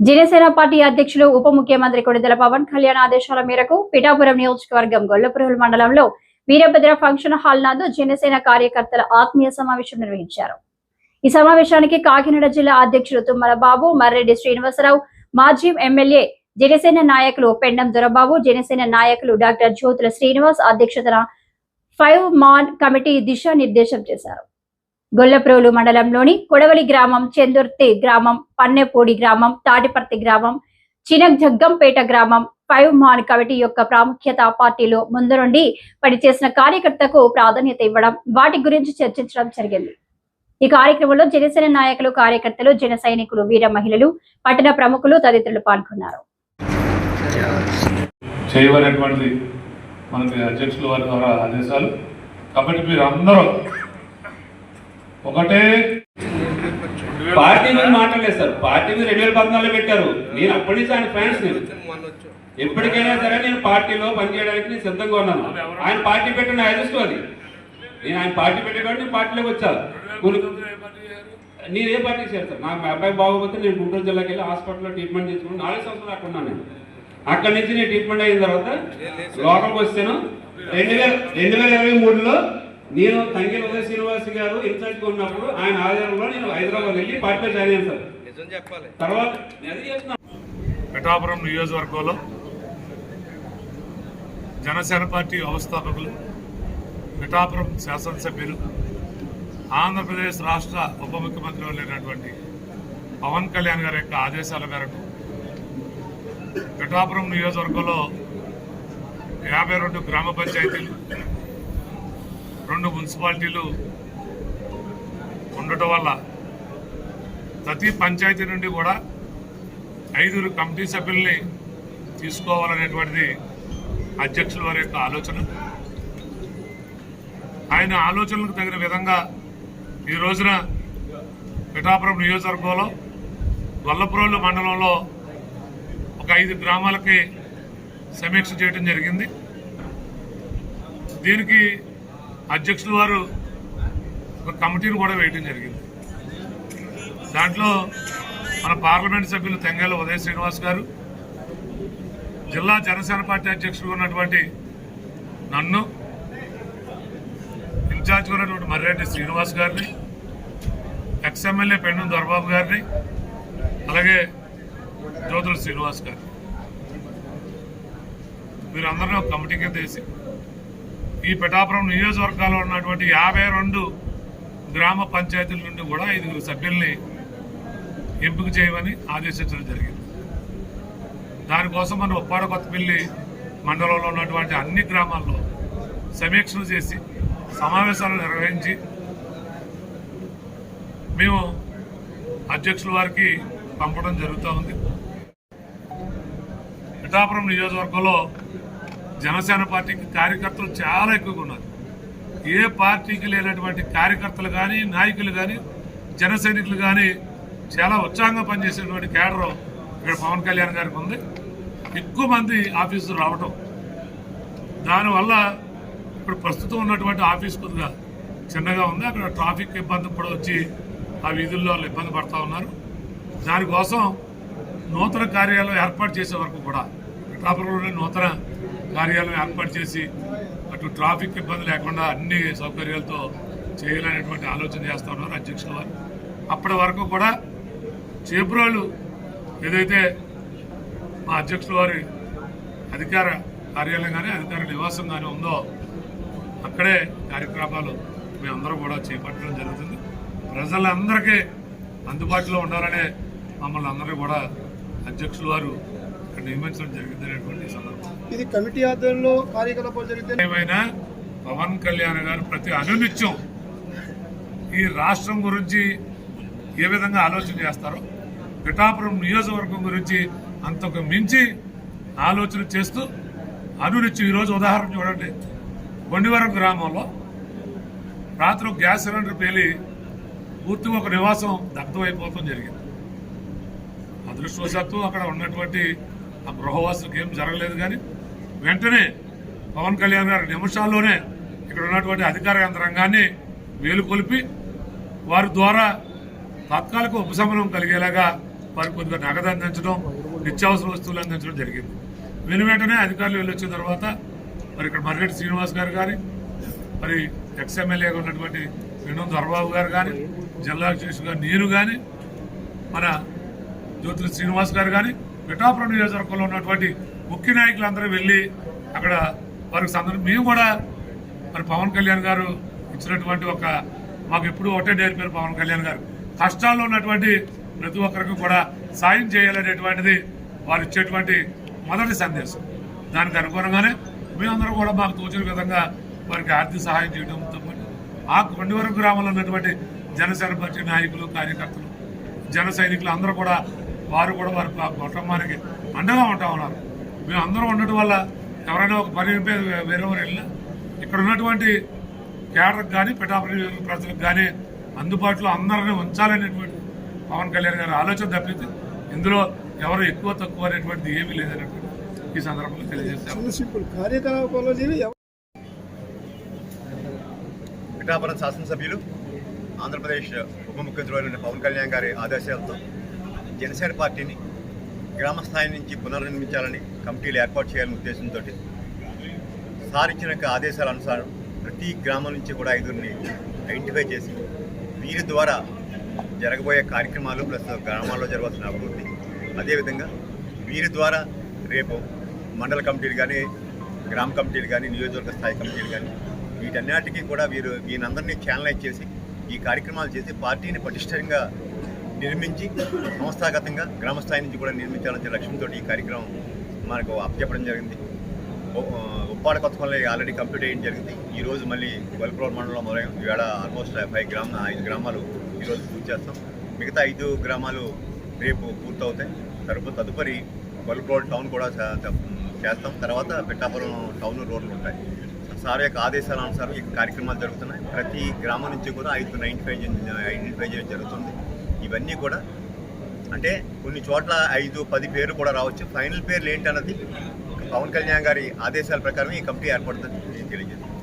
Janasena party అధ్యక్షులు ఉప ముఖ్యమంత్రి కొడిదెల పవన్ కళ్యాణ్ ఆదేశాల మేరకు పిఠాపురం నియోజకవర్గం గొల్లపురుల మండలంలో వీరభద్ర ఫంక్షన్ హాల్ నందు జనసేన కార్యకర్తల ఆత్మీయ సమావేశం నిర్వహించారు. ఈ సమావేశానికి కాకినాడ జిల్లా అధ్యక్షులు తుమ్మల బాబు మర్రెడ్డి శ్రీనివాసరావు మాజీ ఎమ్మెల్యే జనసేన నాయకులు పెండం దొరబాబు జనసేన నాయకులు డాక్టర్ జ్యోతుల శ్రీనివాస్ అధ్యక్షతన ఫైవ్ మాన్ కమిటీ దిశానిర్దేశం చేశారు. గొల్లప్రోలు మండలంలోని కొడవలి గ్రామం చందుర్తి గ్రామం పన్నెపూడి గ్రామం తాటిపర్తి గ్రామం చినజగ్గంపేట గ్రామం ఫైవ్ మాన్ కమిటీ యొక్క ప్రాముఖ్యత పార్టీలో ముందు నుండి పనిచేసిన కార్యకర్తకు ప్రాధాన్యత ఇవ్వడం వాటి గురించి చర్చించడం జరిగింది. ఈ కార్యక్రమంలో జనసేన నాయకులు కార్యకర్తలు జన సైనికులు వీర మహిళలు పట్టణ ప్రముఖులు తదితరులు పాల్గొన్నారు. చేయవలసినటువంటిది మనకి అధ్యక్షుల వారి ద్వారా ఆదేశాలు. కాబట్టి మీరు అందరూ ఒకటే. పార్టీ మీద మాట్లాడలేదు సార్. పార్టీ మీద రెండు వేల పద్నాలుగులో పెట్టారు. నేను అప్పటి నుంచి ఆయన ఫ్యాన్స్ నేను. ఎప్పటికైనా సరే నేను పార్టీలో పనిచేయడానికి నేను సిద్ధంగా ఉన్నాను. ఆయన పార్టీ పెట్టిన నా అదృష్టం అది. నేను ఆయన పార్టీ పెట్టేవాడు నేను పార్టీలోకి వచ్చాను నేను ఏ పార్టీ చేశాను సార్? నాకు మా అబ్బాయి బాగోపోతే నేను గుంటూరు జిల్లాకి వెళ్ళి హాస్పిటల్లో ట్రీట్మెంట్ చేసుకుని నాలుగు సంవత్సరాలు అక్కడ ఉన్నాను నేను. అక్కడి నుంచి నేను ట్రీట్మెంట్ అయిన తర్వాత లోకల్కి వచ్చాను రెండు వేల రెండు వేల ఇరవై మూడులో నేను తంగిల ఉదయ శ్రీనివాస్ గారు ఇన్ఛార్జ్గా ఉన్నప్పుడు ఆయన ఆధ్వర్యంలో నేను హైదరాబాద్ వెళ్ళి పార్టీలో జాయిన్ అయ్యాను సార్. నిజం చెప్పాలి. తర్వాత పిఠాపురం నియోజకవర్గంలో జనసేన పార్టీ వ్యవస్థాపకులు పిఠాపురం శాసనసభ్యులు ఆంధ్రప్రదేశ్ రాష్ట్ర ఉప ముఖ్యమంత్రి వెళ్ళినటువంటి పవన్ కళ్యాణ్ గారి యొక్క ఆదేశాల మేరకు పిఠాపురం నియోజకవర్గంలో యాభై రెండు గ్రామ పంచాయతీలు రెండు మున్సిపాలిటీలు ఉండటం వల్ల ప్రతి పంచాయతీ నుండి కూడా ఐదుగురు కమిటీ సభ్యుల్ని తీసుకోవాలనేటువంటిది అధ్యక్షుల వారి యొక్క ఆలోచన. ఆయన ఆలోచనలకు తగిన విధంగా ఈ రోజున పిఠాపురం నియోజకవర్గంలో గొల్లపురోలు మండలంలో ఒక ఐదు గ్రామాలకి సమీక్ష చేయడం జరిగింది. దీనికి అధ్యక్షుల వారు ఒక కమిటీని కూడా వేయడం జరిగింది. దాంట్లో మన పార్లమెంట్ సభ్యులు తెంగాల ఉదయ శ్రీనివాస్ గారు జిల్లా జనసేన పార్టీ అధ్యక్షుడు ఉన్నటువంటి నన్ను ఇన్ఛార్జ్ ఉన్నటువంటి మర్రెడ్డి శ్రీనివాస్ గారిని ఎక్స్ఎమ్మెల్యే పెండం దొరబాబు గారిని అలాగే జ్యోతుల శ్రీనివాస్ గారిని. వీరందరినీ ఒక కమిటీ కింద వేసి ఈ పిఠాపురం నియోజకవర్గాల్లో ఉన్నటువంటి యాభై రెండు గ్రామ పంచాయతీల నుండి కూడా ఐదుగురు సభ్యుల్ని ఎంపిక చేయమని ఆదేశించడం జరిగింది. దానికోసం మనం ఉప్పాడ కొత్తపల్లి మండలంలో ఉన్నటువంటి అన్ని గ్రామాల్లో సమీక్షలు చేసి సమావేశాలు నిర్వహించి మేము అధ్యక్షుల వారికి పంపడం జరుగుతూ ఉంది. పిఠాపురం నియోజకవర్గంలో జనసేన పార్టీకి కార్యకర్తలు చాలా ఎక్కువగా ఉన్నారు. ఏ పార్టీకి లేనటువంటి కార్యకర్తలు కానీ నాయకులు కానీ జన సైనికులు కానీ చాలా ఉత్సాహంగా పనిచేసేటువంటి కేడర్ ఇక్కడ పవన్ కళ్యాణ్ గారికి ఉంది. ఎక్కువ మంది ఆఫీసులు రావటం. దానివల్ల ఇప్పుడు ప్రస్తుతం ఉన్నటువంటి ఆఫీస్ కొద్దిగా చిన్నగా ఉంది. అక్కడ ట్రాఫిక్ ఇబ్బంది కూడా వచ్చి ఆ వీధుల్లో వాళ్ళు ఇబ్బంది పడతా ఉన్నారు. దానికోసం నూతన కార్యాలయం ఏర్పాటు చేసే వరకు కూడా పిఠాపురంలోనే నూతన కార్యాలయం ఏర్పాటు చేసి అటు ట్రాఫిక్ ఇబ్బంది లేకుండా అన్ని సౌకర్యాలతో చేయాలనేటువంటి ఆలోచన చేస్తా ఉన్నారు అధ్యక్షుల వారు. అప్పటి వరకు కూడా చేబ్రోలు ఏదైతే మా అధ్యక్షుల వారి అధికార కార్యాలయం కానీ అధికార నివాసం కానీ ఉందో అక్కడే కార్యక్రమాలు మేమందరం కూడా చేపట్టడం జరుగుతుంది. ప్రజలందరికీ అందుబాటులో ఉండాలనే మమ్మల్ని అందరూ కూడా అధ్యక్షుల వారు నియమించడం సందర్భం. ఇది కమిటీ ఆధ్వర్యంలో కార్యకలాపాలు జరిగితే ఏమైనా పవన్ కళ్యాణ్ గారు ప్రతి అనునిత్యం ఈ రాష్ట్రం గురించి ఏ విధంగా ఆలోచన చేస్తారో పిఠాపురం నియోజకవర్గం గురించి అంతకు మించి ఆలోచన చేస్తూ అనునిత్యం ఈరోజు ఉదాహరణ చూడండి. కొండివరం గ్రామంలో రాత్రి గ్యాస్ సిలిండర్ పేలి పూర్తిగా ఒక నివాసం దగ్ధమైపోవడం జరిగింది. అదృష్టవశాత్తు అక్కడ ఉన్నటువంటి ఆ గృహవాసులకు ఏం జరగలేదు కానీ వెంటనే పవన్ కళ్యాణ్ గారి నిమిషాల్లోనే ఇక్కడ ఉన్నటువంటి అధికార యంత్రాంగాన్ని మేలుకొల్పి వారి ద్వారా తాత్కాలిక ఉపశమనం కలిగేలాగా వారి కొద్దిగా నగదు అందించడం నిత్యావసర వస్తువులు అందించడం జరిగింది. వెను వెంటనే అధికారులు వెళ్ళొచ్చిన తర్వాత మరి ఇక్కడ మర్రెడ్డి శ్రీనివాస్ గారు కానీ మరి ఎక్స్ఎమ్మెల్యేగా ఉన్నటువంటి వినోద్ దొరబాబు గారు కానీ జిల్లా అధ్యక్షుడు గారు నేను కానీ మన జ్యోతుల శ్రీనివాస్ గారు కానీ పిఠాపురం నియోజకవర్గంలో ఉన్నటువంటి ముఖ్య నాయకులందరూ వెళ్ళి అక్కడ వారికి సందర్భం మేము కూడా మరి పవన్ కళ్యాణ్ గారు ఇచ్చినటువంటి ఒక మాకు ఎప్పుడు ఒకటే నేర్పారు పవన్ కళ్యాణ్ గారు. కష్టాల్లో ఉన్నటువంటి ప్రతి ఒక్కరికి కూడా సాయం చేయాలనేటువంటిది వారు ఇచ్చేటువంటి మొదటి సందేశం. దానికి అనుగుణంగానే మేమందరం కూడా మాకు తోచిన విధంగా వారికి ఆర్థిక సహాయం చేయడంతో పాటు ఆ కొండవరం గ్రామంలో ఉన్నటువంటి జనసేన పార్టీ నాయకులు కార్యకర్తలు జన సైనికులు అందరూ కూడా వారు కూడా వారి కుటుంబానికి అండగా ఉంటా ఉన్నారు. మేము అందరం ఉండటం వల్ల ఎవరైనా ఒక పని వేరే వారు వెళ్ళినా ఇక్కడ ఉన్నటువంటి కేడర్కి కానీ పిఠాపురి ప్రజలకు కానీ అందుబాటులో అందరినీ ఉంచాలనేటువంటి పవన్ కళ్యాణ్ గారి ఆలోచన తప్పితే ఇందులో ఎవరు ఎక్కువ తక్కువ అనేటువంటిది ఏమీ లేదనేటువంటి ఈ సందర్భంలో తెలియజేస్తాము. పిఠాపురం శాసనసభ్యులు ఆంధ్రప్రదేశ్ ఉప ముఖ్యమంత్రి పవన్ కళ్యాణ్ గారి ఆదేశాలతో జనసేన పార్టీని గ్రామ స్థాయి నుంచి పునర్నిర్మించాలని కమిటీలు ఏర్పాటు చేయాలని ఉద్దేశంతో సార్ ఇచ్చిన యొక్క ఆదేశాల అనుసారం ప్రతి గ్రామం నుంచి కూడా ఐదుగురిని ఐడెంటిఫై చేసి వీరి ద్వారా జరగబోయే కార్యక్రమాలు ప్లస్ గ్రామాల్లో జరగాల్సిన అభివృద్ధి. అదేవిధంగా వీరి ద్వారా రేపు మండల కమిటీలు కానీ గ్రామ కమిటీలు కానీ నియోజకవర్గ స్థాయి కమిటీలు కానీ వీటన్నిటికీ కూడా వీరు వీనందరినీ ఛానలైజ్ చేసి ఈ కార్యక్రమాలు చేసి పార్టీని పటిష్టంగా నిర్మించి సంస్థాగతంగా గ్రామ స్థాయి నుంచి కూడా నిర్మించాలనే లక్ష్యంతో ఈ కార్యక్రమం మనకు అప్పచెప్పడం జరిగింది. ఉప్పాడ ఉప్పాడ కొత్తపల్లి ఆల్రెడీ కంప్లీట్ అయ్యడం జరిగింది. ఈరోజు మళ్ళీ గొల్లపురం మండలం మొదలై ఈవేళ ఆల్మోస్ట్ ఫైవ్ గ్రామ ఐదు గ్రామాలు ఈరోజు పూర్తి చేస్తాం. మిగతా ఐదు గ్రామాలు రేపు పూర్తవుతాయి. తరుపు తదుపరి గొల్లపురం టౌన్ కూడా చేస్తాం. తర్వాత పెట్టాపురం టౌన్ రోడ్లు ఉంటాయి. సార్ యొక్క ఆదేశాల అనుసారం ఈ కార్యక్రమాలు జరుగుతున్నాయి. ప్రతి గ్రామం నుంచి కూడా ఐదు ఐడెంటిఫై ఐడెంటిఫై చేయడం జరుగుతుంది. ఇవన్నీ కూడా అంటే కొన్ని చోట్ల ఐదు పది పేర్లు కూడా రావచ్చు. ఫైనల్ పేర్లు ఏంటన్నది పవన్ కళ్యాణ్ గారి ఆదేశాల ప్రకారం ఈ కమిటీ ఏర్పడుతుంది తెలియజేస్తుంది